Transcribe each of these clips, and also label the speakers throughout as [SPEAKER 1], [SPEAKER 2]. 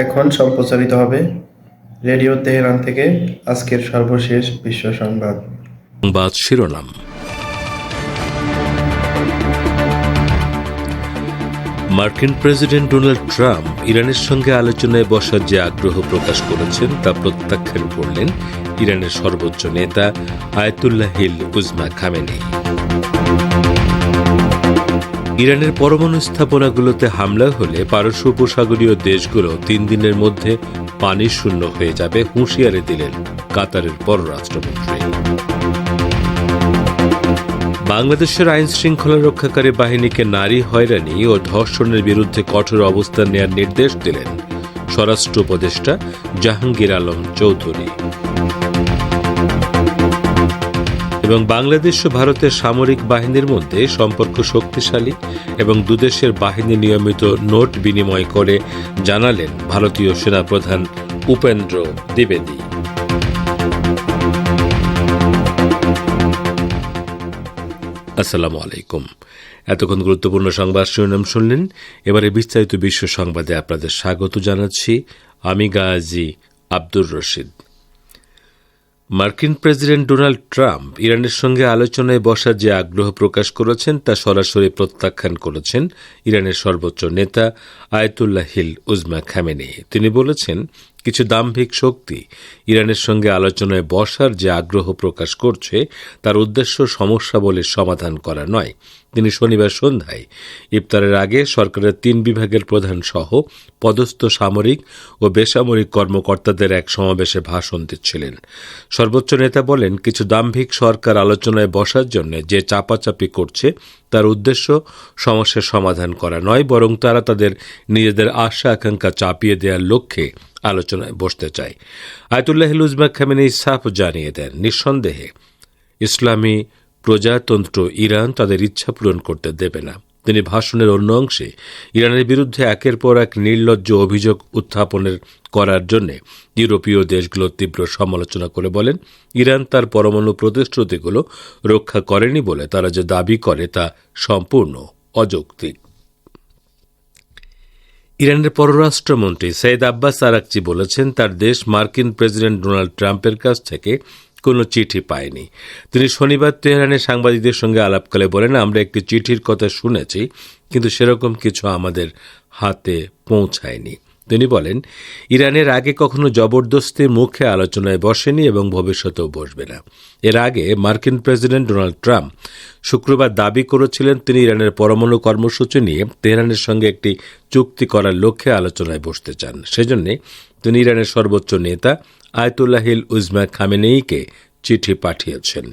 [SPEAKER 1] এখন সম্প্রচারিত হবে রেডিও তেহরান থেকে আজকের সর্বশেষ বিশ্ব সংবাদ।
[SPEAKER 2] সংবাদ শিরোনাম। মার্কিন প্রেসিডেন্ট ডোনাল্ড ট্রাম্প ইরানের সঙ্গে আলোচনায় বসার যে আগ্রহ প্রকাশ করেছেন তা প্রত্যাখ্যান করলেন ইরানের সর্বোচ্চ নেতা আয়াতুল্লাহ হিল উজমা খামেনি। ইরানের পরমাণু স্থাপনাগুলোতে হামলা হলে পারস্য উপসাগরীয় দেশগুলো তিন দিনের মধ্যে পানি শূন্য হয়ে যাবে হুঁশিয়ারি দিলেন কাতারের পররাষ্ট্রমন্ত্রী। বাংলাদেশের আইন শৃঙ্খলা রক্ষাকারী বাহিনীকে নারী হয়রানি ও ধর্ষণের বিরুদ্ধে কঠোর অবস্থান নেওয়ার নির্দেশ দিলেন স্বরাষ্ট্র উপদেষ্টা জাহাঙ্গীর আলম চৌধুরী। এবং বাংলাদেশ ও ভারতের সামরিক বাহিনীর মধ্যে সম্পর্ক শক্তিশালী এবং দুদেশের বাহিনী নিয়মিত নোট বিনিময় করে জানালেন ভারতীয় সেনাপ্রধান উপেন্দ্র দ্বিবেদী। আসসালামু আলাইকুম। এতক্ষণ গুরুত্বপূর্ণ সংবাদ শিরোনাম শুনলেন। এবারে বিস্তারিত বিশ্ব সংবাদে আপনাদের স্বাগত জানাচ্ছি। আমি গাজী আব্দুর রশিদ। মার্কিন প্রেসিডেন্ট ডোনাল্ড ট্রাম্প ইরানের সঙ্গে আলোচনায় বসার যে আগ্রহ প্রকাশ করেছেন, তা সরাসরি প্রত্যাখ্যান করেছেন ইরানের সর্বোচ্চ নেতা আয়তুল্লাহ হিল উজমা খামেনি। তিনি বলেছেন কিছু দাম্ভিক শক্তি ইরানের সঙ্গে আলোচনায় বসার যে আগ্রহ প্রকাশ করছে, তার উদ্দেশ্য সমস্যা বলে সমাধান করা নয়। তিনি শনিবার সন্ধ্যায় ইফতারের আগে সরকারের তিন বিভাগের প্রধান সহ পদস্থ সামরিক ও বেসামরিক কর্মকর্তাদের এক সমাবেশে ভাষণ দিচ্ছিলেন। সর্বোচ্চ নেতা বলেন, কিছু দাম্ভিক সরকার আলোচনায় বসার জন্য যে চাপাচাপি করছে, তার উদ্দেশ্য সমস্যার সমাধান করা নয়, বরং তারা তাদের নিজেদের আশা আকাঙ্ক্ষা চাপিয়ে দেওয়ার লক্ষ্যে আলোচনায় বসতে চায় আয়তুল্লাহ উজমা খামেনি সাফ জানিয়ে দেন, নিঃসন্দেহে ইসলামী প্রজাতন্ত্র ইরান তাদের ইচ্ছা পূরণ করতে দেবে না। তিনি ভাষণের অন্য অংশে, ইরানের বিরুদ্ধে একের পর এক নির্লজ্জ অভিযোগ উত্থাপনের করার জন্য ইউরোপীয় দেশগুলোর তীব্র সমালোচনা করে বলেন, ইরান তার পরমাণু প্রতিশ্রুতিগুলো রক্ষা করেনি বলে তারা যে দাবি করে তা সম্পূর্ণ অযৌক্তিক। ইরানের পররাষ্ট্রমন্ত্রী সৈয়দ আব্বাস আরাকচি বলেছেন, তার দেশ মার্কিন প্রেসিডেন্ট ডোনাল্ড ট্রাম্পের কাছ থেকে কোনো চিঠি পায়নি। তিনি শনিবার তেহরানে সাংবাদিকদের সঙ্গে আলাপকালে বলেন, আমরা একটি চিঠির কথা শুনেছি, কিন্তু সেরকম কিছু আমাদের হাতে পৌঁছায়নি। তিনি বলেন, ইরানের আগে কখনো জবরদস্তির মুখে আলোচনায় বসেনি এবং ভবিষ্যতেও বসবে না। এর আগে মার্কিন প্রেসিডেন্ট ডোনাল্ড ট্রাম্প শুক্রবার দাবি করেছিলেন, তিনি ইরানের পরমাণু কর্মসূচি নিয়ে তেহরানের সঙ্গে একটি চুক্তি করার লক্ষ্যে আলোচনায় বসতে চান। সেজন্য তিনি ইরানের সর্বোচ্চ নেতা আয়তুল্লাহিল উজমা খামেনেইকে চিঠি পাঠিয়েছেন।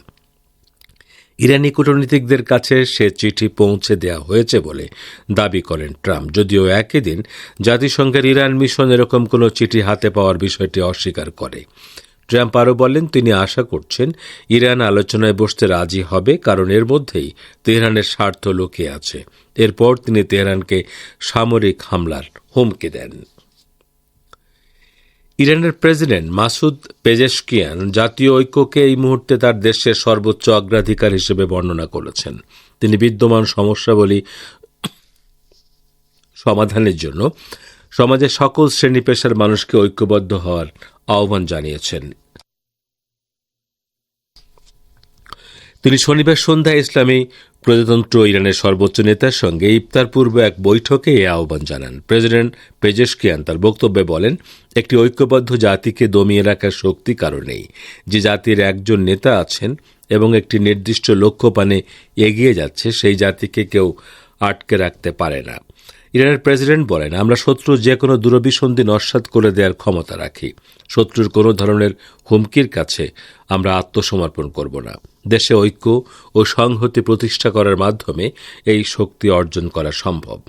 [SPEAKER 2] ইরানি কূটনীতিকদের কাছে সে চিঠি পৌঁছে দেওয়া হয়েছে বলে দাবি করেন ট্রাম্প। যদিও একই দিন জাতিসংঘের ইরান মিশন এরকম কোনো চিঠি হাতে পাওয়ার বিষয়টি অস্বীকার করে। ট্রাম্প আরও বলেন, তিনি আশা করছেন ইরান আলোচনায় বসতে রাজি হবে, কারণ এর মধ্যেই তেহরানের স্বার্থ লুকিয়ে আছে। এরপর তিনি তেহরানকে সামরিক হামলার হুমকি দেন। ইরানের প্রেসিডেন্ট মাসুদ পেজেশকিয়ান জাতীয় ঐক্যকে এই মুহূর্তে তার দেশের সর্বোচ্চ অগ্রাধিকার হিসেবে বর্ণনা করেছেন। তিনি বিদ্যমান সমস্যাবলী সমাধানের জন্য সমাজের সকল শ্রেণি পেশার মানুষকে ঐক্যবদ্ধ হওয়ার আহ্বান জানিয়েছেন তিনি শনিবার সন্ধ্যায় ইসলামী প্রজাতন্ত্র ইরানের সর্বোচ্চ নেতার সঙ্গে ইফতার পূর্ব এক বৈঠকে এ আহ্বান জানান। প্রেসিডেন্ট পেজেশকিয়ান তার বক্তব্যে বলেন, একটি ঐক্যবদ্ধ জাতিকে দমিয়ে রাখার শক্তি কারণেই যে জাতির একজন নেতা আছেন এবং একটি নির্দিষ্ট লক্ষ্য পানে এগিয়ে যাচ্ছে, সেই জাতিকে কেউ আটকে রাখতে পারে না। ইরানের প্রেসিডেন্ট বলেন, আমরা শত্রুর যে কোনো দূরভিসন্ধি নস্বাত করে দেওয়ার ক্ষমতা রাখি। শত্রুর কোনো ধরনের হুমকির কাছে আমরা আত্মসমর্পণ করব না। দেশে ঐক্য ও সংহতি প্রতিষ্ঠা করার মাধ্যমে এই শক্তি অর্জন করা সম্ভব।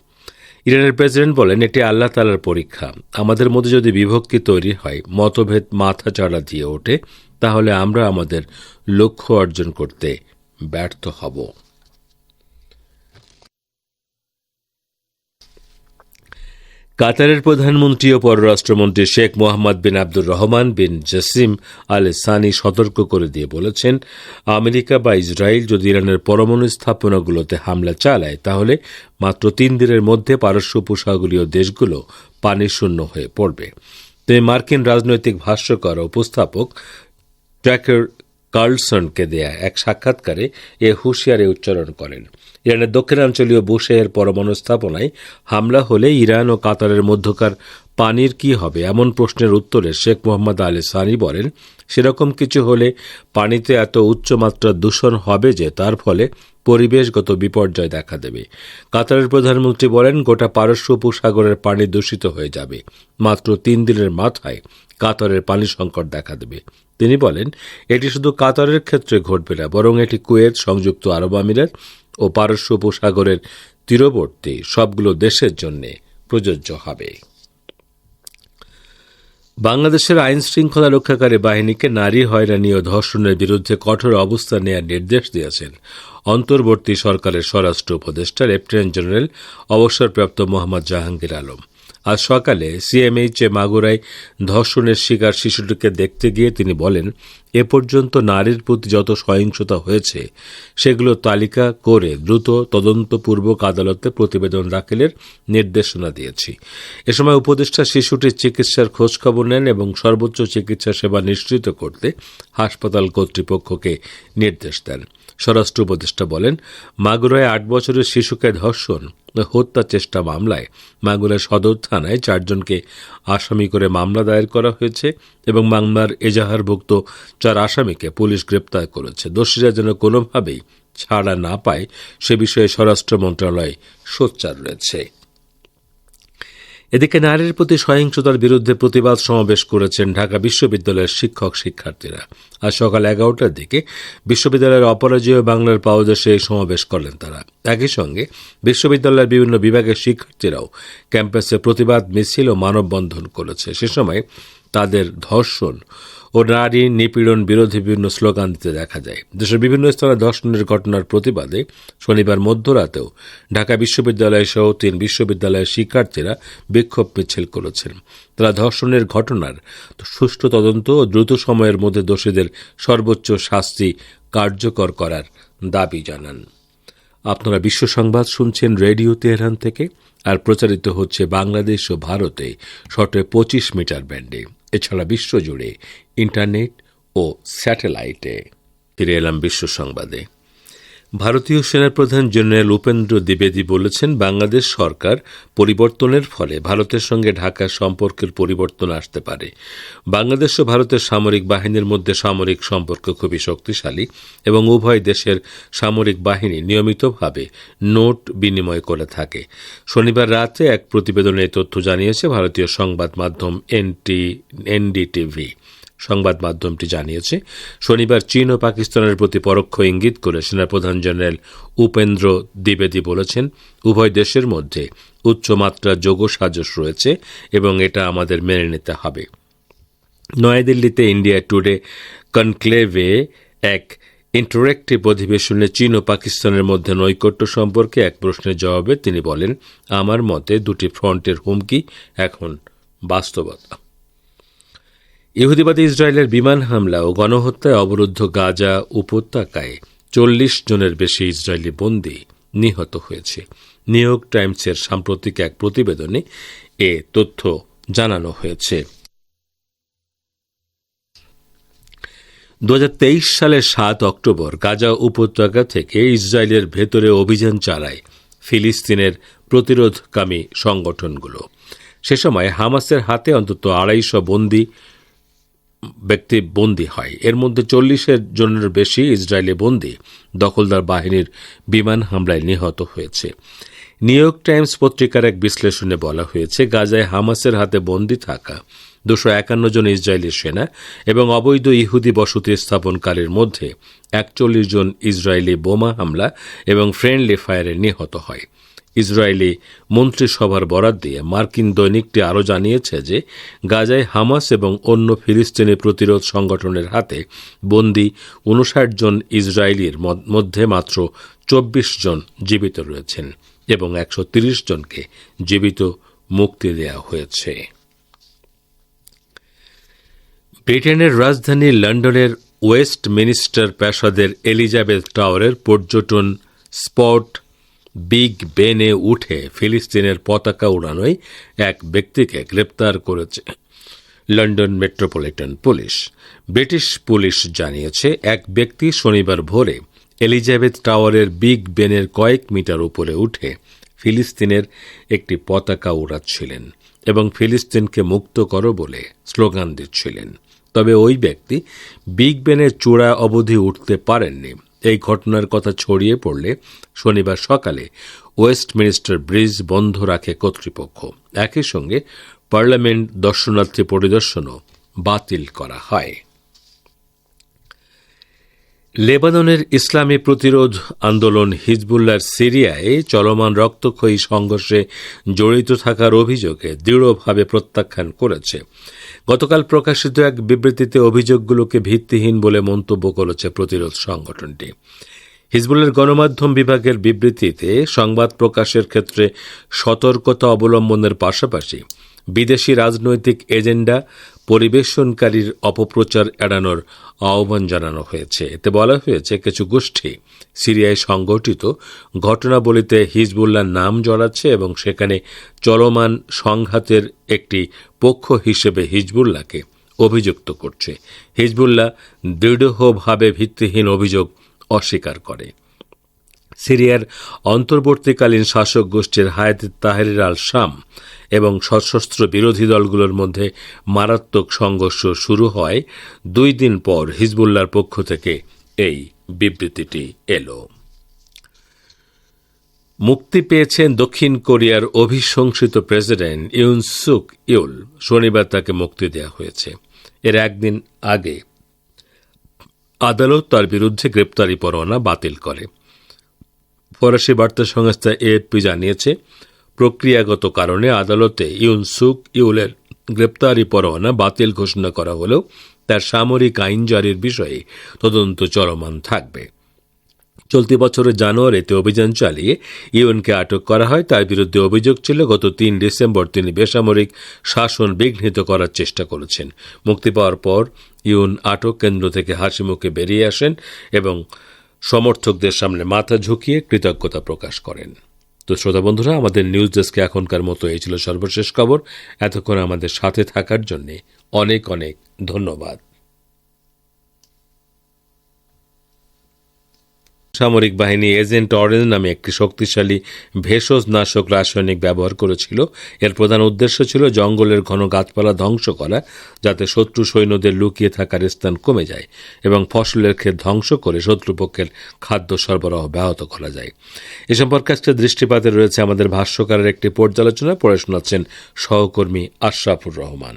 [SPEAKER 2] ইরানের প্রেসিডেন্ট বলেন, এটি আল্লাহ তালার পরীক্ষা। আমাদের মধ্যে যদি বিভক্তি তৈরি হয়, মতভেদ মাথা চাড়া দিয়ে ওঠে, তাহলে আমরা আমাদের লক্ষ্য অর্জন করতে ব্যর্থ হব। কাতারের প্রধানমন্ত্রী ও পররাষ্ট্রমন্ত্রী শেখ মোহাম্মদ বিন আব্দুর রহমান বিন জসিম আল সানি সতর্ক করে দিয়ে বলেছেন, আমেরিকা বা ইসরায়েল যদি ইরানের পরমাণু স্থাপনাগুলোতে হামলা চালায়, তাহলে মাত্র তিন দিনের মধ্যে পারস্য উপসাগরীয় দেশগুলো পানি শূন্য হয়ে পড়বে। তিনি মার্কিন রাজনৈতিক ভাষ্যকার উপস্থাপক ট্র্যাকার কার্লসনকে দেয়া এক সাক্ষাৎকারে এ হুঁশিয়ারি উচ্চারণ করেন। ইরানের দক্ষিণাঞ্চলীয় বুশেহের পরমাণু স্থাপনায় হামলা হলে ইরান ও কাতারের মধ্যকার পানির কি হবে? এমন প্রশ্নের উত্তরে শেখ মোহাম্মদ আলী সানি বলেন, সেরকম কিছু হলে পানিতে এত উচ্চমাত্রার দূষণ হবে যে তার ফলে পরিবেশগত বিপর্যয় দেখা দেবে। কাতারের প্রধানমন্ত্রী বলেন, গোটা পারস্য উপসাগরের পানি দূষিত হয়ে যাবে। মাত্র তিন দিনের মাথায় কাতারের পানি সংকট দেখা দেবে। তিনি বলেন, এটি শুধু কাতারের ক্ষেত্রে ঘটবে না, বরং এটি কুয়েত, সংযুক্ত আরব আমিরাত ও পারস্য উপসাগরের তীরবর্তী সবগুলো দেশের জন্য প্রযোজ্য হবে। বাংলাদেশের আইন শৃঙ্খলা রক্ষাকারী বাহিনীকে নারী হয়রানি ও ধর্ষণের বিরুদ্ধে কঠোর অবস্থান নেওয়ার নির্দেশ দিয়েছেন অন্তর্বর্তী সরকারের স্বরাষ্ট্র উপদেষ্টা লেফটেন্যান্ট জেনারেল অবসরপ্রাপ্ত মোহাম্মদ জাহাঙ্গীর আলম। আজ সকালে সিএমএইচ মাগুরায় ধর্ষণের শিকার শিশুটিকে দেখতে গিয়ে তিনি বলেন এ পর্যন্ত নারীর প্রতি যত সহিংসতা হয়েছে সেগুলো তালিকা করে দ্রুত তদন্তপূর্বক আদালতে প্রতিবেদন দাখিলের নির্দেশনা দিয়েছি। এ সময় উপদেষ্টা শিশুটির চিকিৎসার খোঁজখবর নেন এবং সর্বোচ্চ চিকিৎসা সেবা নিশ্চিত করতে হাসপাতাল কর্তৃপক্ষকে নির্দেশ দেন। স্বরাষ্ট্র উপদেষ্টা বলেন, মাগুরায় আট বছরের শিশুকে ধর্ষণ হত্যা চেষ্টা মামলায় মাগুরা সদর থানায় চারজনকে আসামি করে মামলা দায়ের করা হয়েছে এবং মামলার এজাহারভুক্ত চার আসামিকে পুলিশ গ্রেপ্তার করেছে। দোষীরা যেন কোনোভাবেই ছাড়া না পায়, সে বিষয়ে স্বরাষ্ট্র মন্ত্রণালয় সোচ্চার রয়েছে। এদিকে নারীর প্রতি সহিংসতার বিরুদ্ধে প্রতিবাদ সমাবেশ করেছেন ঢাকা বিশ্ববিদ্যালয়ের শিক্ষক শিক্ষার্থীরা। আজ সকাল এগারোটার দিকে বিশ্ববিদ্যালয়ের অপরাজয় বাংলার পাওদেশে এই সমাবেশ করলেন তারা। একই সঙ্গে বিশ্ববিদ্যালয়ের বিভিন্ন বিভাগের শিক্ষার্থীরাও ক্যাম্পাসে প্রতিবাদ, মিছিল ও মানববন্ধন করেছে। সে সময় তাদের ধর্ষণ ও নারী নিপীড়ন বিরোধী বিভিন্ন স্লোগান দিতে দেখা যায়। দেশের বিভিন্ন স্থানে ধর্ষণের ঘটনার প্রতিবাদে শনিবার মধ্যরাতেও ঢাকা বিশ্ববিদ্যালয় সহ তিন বিশ্ববিদ্যালয়ের শিক্ষার্থীরা বিক্ষোভ মিছিল করেছেন। তারা ধর্ষণের ঘটনার সুষ্ঠু তদন্ত ও দ্রুত সময়ের মধ্যে দোষীদের সর্বোচ্চ শাস্তি কার্যকর করার দাবি জানান। আপনারা বিশ্ব সংবাদ শুনছেন রেডিও তেহরান থেকে। আর প্রচারিত হচ্ছে বাংলাদেশ ও ভারতে শর্টে পঁচিশ মিটার ব্যান্ডে। এছাড়া বিশ্বজুড়ে ইন্টারনেট ও স্যাটেলাইটে। ফিরে এলাম বিশ্ব সংবাদে। ভারতীয় সেনাপ্রধান জেনারেল উপেন্দ্র দ্বিবেদী বলেছেন, বাংলাদেশ সরকার পরিবর্তনের ফলে ভারতের সঙ্গে ঢাকার সম্পর্কের পরিবর্তন আসতে পারে। বাংলাদেশ ও ভারতের সামরিক বাহিনীর মধ্যে সামরিক সম্পর্ক খুবই শক্তিশালী এবং উভয় দেশের সামরিক বাহিনী নিয়মিতভাবে নোট বিনিময় করে থাকে। শনিবার রাতে এক প্রতিবেদনে তথ্য জানিয়েছে, ভারতীয় সংবাদ মাধ্যম এনটি, এনডিটিভি। সংবাদ মাধ্যমটি জানিয়েছে, শনিবার চীন ও পাকিস্তানের প্রতি পরোক্ষ ইঙ্গিত করে সেনাপ্রধান জেনারেল উপেন্দ্র দ্বিবেদী বলেছেন, উভয় দেশের মধ্যে উচ্চমাত্রার যোগ সাজস রয়েছে এবং এটা আমাদের মেনে নিতে হবে। নয়াদিল্লিতে ইন্ডিয়া টুডে কনক্লেভে এক ইন্টারেক্টিভ অধিবেশনে চীন ও পাকিস্তানের মধ্যে নৈকট্য সম্পর্কে এক প্রশ্নের জবাবে তিনি বলেন, আমার মতে দুটি ফ্রন্টের হুমকি এখন বাস্তবতা। ইহুদিবাদী ইসরায়েলের বিমান হামলা ও গণহত্যায় অবরুদ্ধ গাজা উপত্যকায় চল্লিশ জনের বেশি ইসরায়েলি বন্দী নিহত হয়েছে। নিউ ইয়র্ক টাইমসের সাম্প্রতিক এক প্রতিবেদনে এ তথ্য জানানো হয়েছে। দু হাজার তেইশ সালের সাত অক্টোবর গাজা উপত্যকা থেকে ইসরায়েলের ভেতরে অভিযান চালায় ফিলিস্তিনের প্রতিরোধকামী সংগঠনগুলো। সে সময় হামাসের হাতে অন্তত আড়াইশো বন্দী ব্যক্তি বন্দী হয়। এর মধ্যে চল্লিশের জনের বেশি ইসরায়েলি বন্দী দখলদার বাহিনীর বিমান হামলায় নিহত হয়েছে। নিউ ইয়র্ক টাইমস পত্রিকার এক বিশ্লেষণে বলা হয়েছে, গাজায় হামাসের হাতে বন্দী থাকা দুশো একান্ন জন ইসরায়েলি সেনা এবং অবৈধ ইহুদি বসতি স্থাপনকারীর মধ্যে একচল্লিশ জন ইসরায়েলি বোমা হামলা এবং ফ্রেন্ডলি ফায়ারে নিহত হয়। ইসরায়েলি মন্ত্রিসভার বরাদ দিয়ে মার্কিন দৈনিকটি আরও জানিয়েছে যে গাজায় হামাস এবং অন্য ফিলিস্তিনি প্রতিরোধ সংগঠনের হাতে বন্দী উনষাট জন ইসরায়েলির মধ্যে মাত্র চব্বিশ জন জীবিত রয়েছেন এবং একশো জনকে জীবিত মুক্তি দেওয়া হয়েছে। ব্রিটেনের রাজধানী লন্ডনের ওয়েস্ট মিনিস্টার প্রাসাদের এলিজাবেথ টাওয়ারের পর্যটন স্পট বিগ বেনে উঠে ফিলিস্তিনের পতাকা উড়ানোয় এক ব্যক্তিকে গ্রেপ্তার করেছে। London metropolitan police. British police জানিয়েছে, এক ব্যক্তি শনিবার ভোরে এলিজাবেথ টাওয়ারের বিগ বেনের কয়েক মিটার উপরে উঠে ফিলিস্তিনের একটি পতাকা উড়াচ্ছিলেন এবং ফিলিস্তিনকে মুক্ত করো বলে স্লোগান দিচ্ছিলেন। তবে ওই ব্যক্তি বিগ বেনের চূড়া অবধি উঠতে পারেননি। এই ঘটনার কথা ছড়িয়ে পড়লে শনিবার সকালে ওয়েস্টমিনিস্টার ব্রিজ বন্ধ রাখে কর্তৃপক্ষ। একই সঙ্গে পার্লামেন্ট দর্শনার্থী পরিদর্শনও বাতিল করা হয়। লেবাননের ইসলামী প্রতিরোধ আন্দোলন হিজবুল্লার সিরিয়ায় চলমান রক্তক্ষয়ী সংঘর্ষে জড়িত থাকার অভিযোগে দৃঢ়ভাবে প্রত্যাখ্যান করেছে। গতকাল প্রকাশিত এক বিবৃতিতে অভিযোগগুলোকে ভিত্তিহীন বলে মন্তব্য করেছে প্রতিরোধ সংগঠনটি। হিজবুলের গণমাধ্যম বিভাগের বিবৃতিতে সংবাদ প্রকাশের ক্ষেত্রে সতর্কতা অবলম্বনের পাশাপাশি বিদেশি রাজনৈতিক এজেন্ডা পরিবেশনকারীর অপপ্রচার এড়ানোর আহ্বান জানানো হয়েছে। এতে বলা হয়েছে, কিছু গোষ্ঠী সিরিয়ায় সংঘটিত ঘটনাবলিতে হিজবুল্লার নাম জড়াচ্ছে এবং সেখানে চলমান সংঘাতের একটি পক্ষ হিসেবে হিজবুল্লাহকে অভিযুক্ত করছে। হিজবুল্লাহ দৃঢ়ভাবে ভিত্তিহীন অভিযোগ অস্বীকার করে। সিরিয়ার অন্তর্বর্তীকালীন শাসক গোষ্ঠীর হায়াত তাহেরির আল শাম এবং সশস্ত্র বিরোধী দলগুলোর মধ্যে মারাত্মক সংঘর্ষ শুরু হয় দুই দিন পর হিজবুল্লার পক্ষ থেকে এই বিবৃতিটি এলো। মুক্তি পেয়েছেন দক্ষিণ কোরিয়ার অভিশংসিত প্রেসিডেন্ট ইউন সুক ইউল। শনিবার তাকে মুক্তি দেওয়া হয়েছে। এর একদিন আগে আদালত তার বিরুদ্ধে গ্রেপ্তারি পরোয়ানা বাতিল করে। ফরাসি বার্তা সংস্থা এএফপি জানিয়েছে, প্রক্রিয়াগত কারণে আদালতে ইউন সুক ইউলের গ্রেপ্তারি পরোয়ানা বাতিল ঘোষণা করা হলেও তার সামরিক আইন জারির বিষয়ে তদন্ত চলমান থাকবে। চলতি বছরের জানুয়ারিতে অভিযান চালিয়ে ইউনকে আটক করা হয়। তার বিরুদ্ধে অভিযোগ ছিল, গত তিন ডিসেম্বর তিনি বেসামরিক শাসন বিঘ্নিত করার চেষ্টা করেছেন। মুক্তি পাওয়ার পর ইউন আটক কেন্দ্র থেকে হাসিমুখে বেরিয়ে আসেন এবং সমর্থকদের সামনে মাথা ঝুঁকিয়ে কৃতজ্ঞতা প্রকাশ করেন। তো শ্রোতা বন্ধুরা, আমাদের নিউজ ডেস্কে এখনকার মতো এই ছিল সর্বশেষ খবর। এতক্ষণ আমাদের সাথে থাকার জন্যে অনেক অনেক ধন্যবাদ। সামরিক বাহিনী এজেন্ট অরেঞ্জ নামে একটি শক্তিশালী ভেষজ নাশক রাসায়নিক ব্যবহার করেছিল। এর প্রধান উদ্দেশ্য ছিল জঙ্গলের ঘন গাছপালা ধ্বংস করা, যাতে শত্রু সৈন্যদের লুকিয়ে থাকার স্থান কমে যায় এবং ফসলের ক্ষেত ধ্বংস করে শত্রুপক্ষের খাদ্য সরবরাহ ব্যাহত করা যায়। এ সম্পর্কে আজকে দৃষ্টিপাতে রয়েছে আমাদের ভাষ্যকারের একটি পর্যালোচনা। পড়ে শোনাচ্ছেন সহকর্মী আশরাফুর রহমান।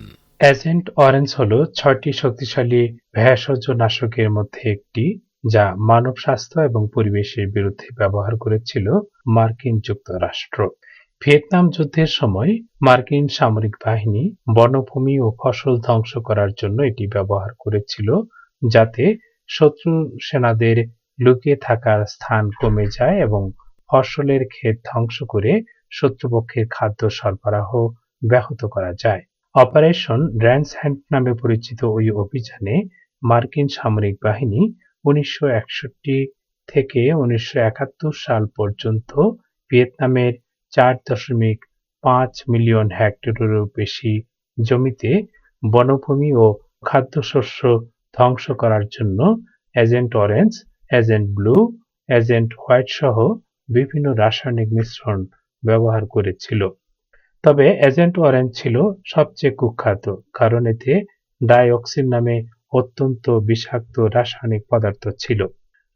[SPEAKER 3] এজেন্ট অরেঞ্জ হল ছয়টি শক্তিশালী ভেষজ নাশকের মধ্যে একটি। যা মানব স্বাস্থ্য এবং পরিবেশের বিরুদ্ধে ব্যবহার করেছিল মার্কিন যুক্তরাষ্ট্র। ভিয়েতনাম যুদ্ধের সময় মার্কিন সামরিক বাহিনী বনভূমি ও ফসল ধ্বংস করার জন্য এটি ব্যবহার করেছিল যাতে শত্রু সেনাদের লুকিয়ে থাকার স্থান কমে যায় এবং ফসলের ক্ষেত ধ্বংস করে শত্রুপক্ষের খাদ্য সরবরাহ ব্যাহত করা যায়। অপারেশন র্যান্স হ্যান্ড নামে পরিচিত ওই অভিযানে মার্কিন সামরিক বাহিনী উনিশশো একষট্টি থেকে উনিশশো একাত্তর সাল পর্যন্ত ভিয়েতনামের চার দশমিক পাঁচ মিলিয়ন হেক্টরেরও বেশি জমিতে বনভূমি ও খাদ্যশস্য ধ্বংস করার জন্য agent orange, agent blue, agent white সহ বিভিন্ন রাসায়নিক মিশ্রণ ব্যবহার করেছিল। তবে এজেন্ট অরেঞ্জ ছিল সবচেয়ে কুখ্যাত, কারণ এতে ডাইঅক্সিন নামে অত্যন্ত বিষাক্ত রাসায়নিক পদার্থ ছিল।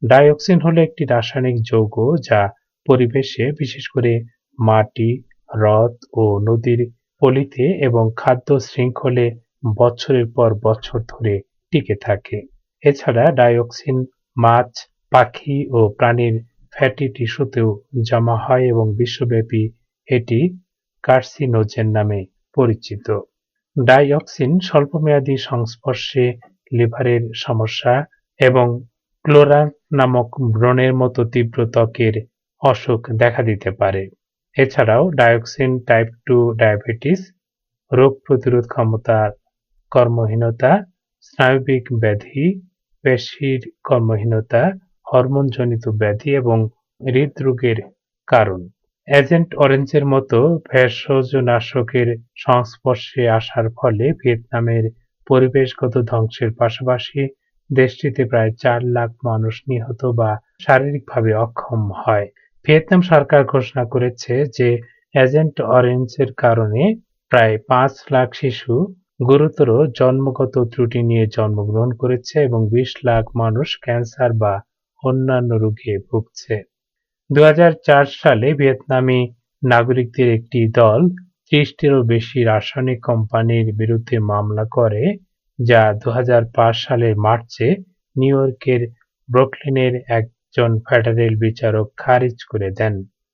[SPEAKER 3] ডাইঅক্সিন হলো একটি রাসায়নিক যৌগ যা পরিবেশে বিশেষ করে মাটি, হ্রদ ও নদীর পলিতে এবং খাদ্য শৃঙ্খলে বছরের পর বছর ধরে টিকে থাকে। এছাড়া ডাইঅক্সিন মাছ, পাখি ও প্রাণীর ফ্যাটি টিস্যুতেও জমা হয় এবং বিশ্বব্যাপী এটি কার্সিনোজেন নামে পরিচিত। ডাইঅক্সিন স্বল্পমেয়াদী সংস্পর্শে লিভারের সমস্যা এবং ক্লোরান নামক ব্রণের মতো তীব্র ত্বকের অসুখ দেখা দিতে পারে। এছাড়াও ডায়োক্সিন টাইপ টু ডায়াবেটিস, রোগ প্রতিরোধ ক্ষমতার কর্মহীনতা, স্নায়বিক ব্যাধি, পেশির কর্মহীনতা, হরমোনজনিত ব্যাধি এবং হৃদরোগের কারণ। এজেন্ট অরেঞ্জের মতো ভেষজনাশকের সংস্পর্শে আসার ফলে ভিয়েতনামের পরিবেশগত ধ্বংসের পাশাপাশি দেশটিতে প্রায় চার লাখ মানুষ নিহত বা শারীরিকভাবে অক্ষম হয়। ভিয়েতনাম সরকার ঘোষণা করেছে যে এজেন্ট অরেঞ্জের কারণে প্রায় পাঁচ লাখ শিশু গুরুতর জন্মগত ত্রুটি নিয়ে জন্মগ্রহণ করেছে এবং বিশ লাখ মানুষ ক্যান্সার বা অন্যান্য রোগে ভুগছে। দু হাজার চার সালে ভিয়েতনামি নাগরিকদের একটি দল ত্রিশটিরও বেশি রাসায়নিক কোম্পানির বিরুদ্ধে মামলা করে, যা দু সালের মার্চে নিউ ইয়র্কের ব্রুকলিনের একজন ফেডারেল বিচারক খারিজ করে দেন।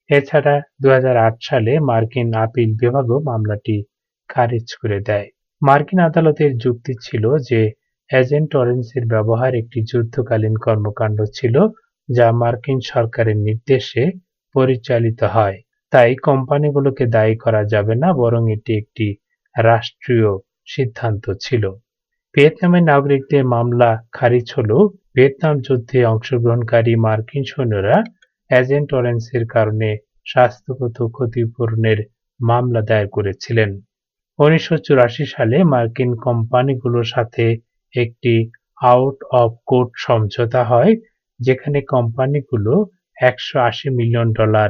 [SPEAKER 3] এছাড়া দুহাজার আট সালে মার্কিন আপিল বিভাগও মামলাটি খারিজ করে দেয়। মার্কিন আদালতের যুক্তি ছিল যে, এজেন্ট অরেঞ্জের ব্যবহার একটি যুদ্ধকালীন কর্মকাণ্ড ছিল, যা মার্কিন সরকারের নির্দেশে পরিচালিত হয়। তাই কোম্পানিগুলোকে দায়ী করা যাবে না, বরং এটি একটি রাষ্ট্রীয় সিদ্ধান্ত ছিল। ভিয়েতনামের নাগরিকদের মামলা খারিজ হলেও ভিয়েতনাম যুদ্ধে অংশগ্রহণকারী মার্কিন সৈন্যরা এজেন্ট অরেঞ্জের কারণে স্বাস্থ্যগত ক্ষতিপূরণের মামলা দায়ের করেছিলেন। উনিশশো চুরাশি সালে মার্কিন কোম্পানিগুলোর সাথে একটি আউট অফ কোর্ট সমঝোতা হয়, যেখানে কোম্পানিগুলো একশো আশি মিলিয়ন ডলার